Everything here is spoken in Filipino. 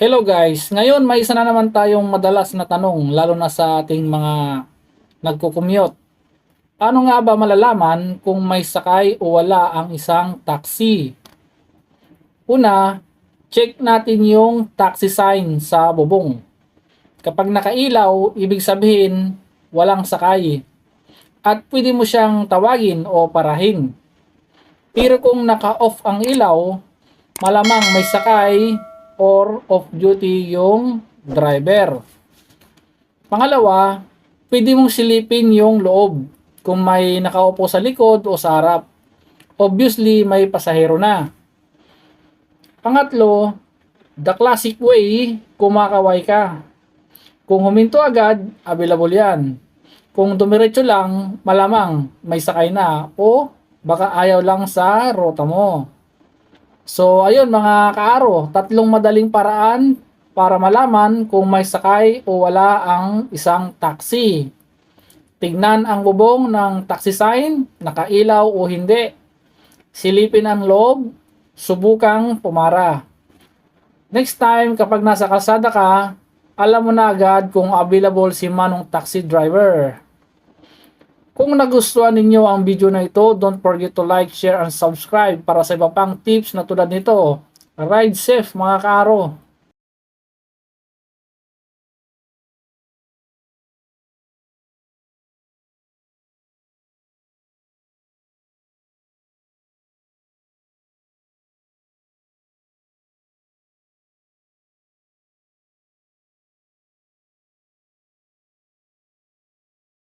Hello guys, ngayon may isa na naman tayong madalas na tanong lalo na sa ating mga nagko-commute. Paano nga ba malalaman kung may sakay o wala ang isang taxi? Una, check natin yung taxi sign sa bubong. Kapag nakailaw, ibig sabihin walang sakay. At pwede mo siyang tawagin o parahin. Pero kung naka-off ang ilaw, malamang may sakay or off-duty yung driver. Pangalawa, pwede mong silipin yung loob kung may nakaupo sa likod o sa harap. Obviously, may pasahero na. Pangatlo, the classic way, kumakaway ka. Kung huminto agad, available yan. Kung dumiretso lang, malamang may sakay na o baka ayaw lang sa rota mo. So, ayun mga kaaro, tatlong madaling paraan para malaman kung may sakay o wala ang isang taxi. Tignan ang bubong ng taxi sign, nakailaw o hindi. Silipin ang loob, subukang pumara. Next time kapag nasa kalsada ka, alam mo na agad kung available si manong taxi driver. Kung nagustuhan ninyo ang video na ito, don't forget to like, share, and subscribe para sa iba pang tips na tulad nito. Ride safe mga kaaro!